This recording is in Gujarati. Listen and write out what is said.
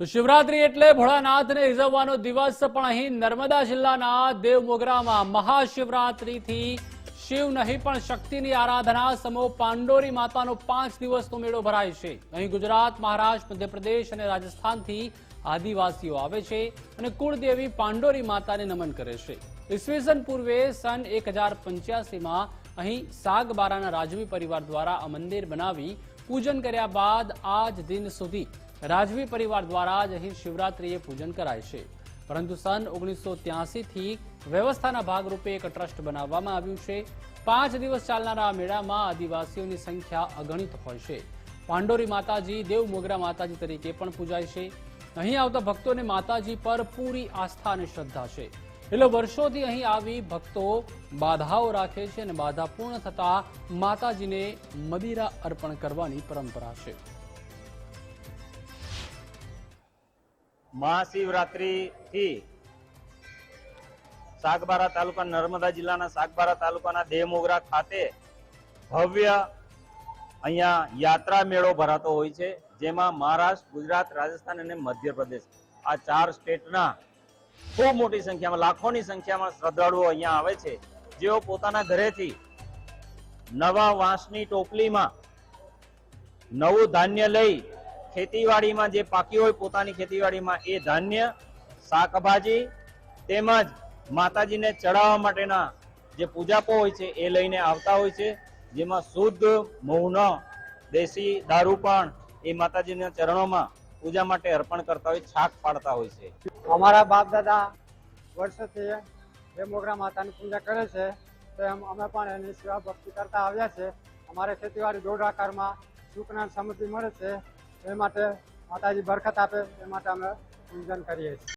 તો શિવરાત્રી એટલે ભોળાનાથને રીઝવવાનો દિવસ, પણ અહીં નર્મદા જિલ્લાના દેવમોગરામાં મહાશિવરાત્રીથી શિવ નહીં, પણ શક્તિની આરાધના સમો પાંડોરી માતાનો પાંચ દિવસનો મેળો ભરાય છે. અહીં ગુજરાત, મહારાષ્ટ્ર, મધ્યપ્રદેશ અને રાજસ્થાનથી આદિવાસીઓ આવે છે અને કુળદેવી પાંડોરી માતાને નમન કરે છે. ઈસવીસન પૂર્વે સન એક હજાર પંચ્યાસીમાં અહીં સાગબારાના રાજવી પરિવાર દ્વારા આ મંદિર બનાવી પૂજન કર્યા બાદ આજ દિન સુધી રાજવી પરિવાર દ્વારા જ અહીં શિવરાત્રીએ પૂજન કરાય છે. પરંતુ સન ઓગણીસો થી વ્યવસ્થાના ભાગરૂપે એક ટ્રસ્ટ બનાવવામાં આવ્યું છે. પાંચ દિવસ ચાલનારા આ મેળામાં આદિવાસીઓની સંખ્યા અગણિત હોય છે. પાંડોરી માતાજી દેવ મોગરા માતાજી તરીકે પણ પૂજાય છે. અહીં આવતા ભક્તોને માતાજી પર પૂરી આસ્થા અને શ્રદ્ધા છે. એટલે વર્ષોથી અહીં આવી ભક્તો બાધાઓ રાખે છે અને બાધા પૂર્ણ થતા માતાજીને મદિરા અર્પણ કરવાની પરંપરા છે. મહાશિવરાત્રિથી સાગબારા તાલુકા નર્મદા જિલ્લાના સાગબારા તાલુકાના દેવમોગરા ખાતે ભવ્ય અહીંયા યાત્રા મેળો ભરાતો હોય છે, જેમાં મહારાષ્ટ્ર, ગુજરાત, રાજસ્થાન અને મધ્યપ્રદેશ આ ચાર સ્ટેટના ખૂબ મોટી સંખ્યામાં, લાખોની સંખ્યામાં શ્રદ્ધાળુઓ અહીંયા આવે છે. જેઓ પોતાના ઘરેથી નવા વાંસની ટોપલીમાં નવું ધાન્ય લઈ ખેતીવાડીમાં જે પાક્યું હોય પોતાની ખેતીવાડીમાં એ ધાન્ય શાકભાજી તેમજ માતાજીને ચડાવવા માટેના જે પૂજાપો હોય છે એ લઈને આવતા હોય છે, જેમાં શુદ્ધ મૌન, દેશી દારૂ પણ એ માતાજીના ચરણોમાં પૂજા માટે અર્પણ કરતા હોય, છાક પાડતા હોય છે. અમારા બાપ દાદા વર્ષોથી મોગરા માતાની પૂજા કરે છે, તો અમે પણ એની સેવા ભક્તિ કરતા આવ્યા છે. અમારે ખેતીવાડી દોઢ આકારમાં સુખના સમૃદ્ધિ મળે છે. એ માટે માતાજી બરકત આપે એ માટે અમે પૂજન કરીએ છીએ.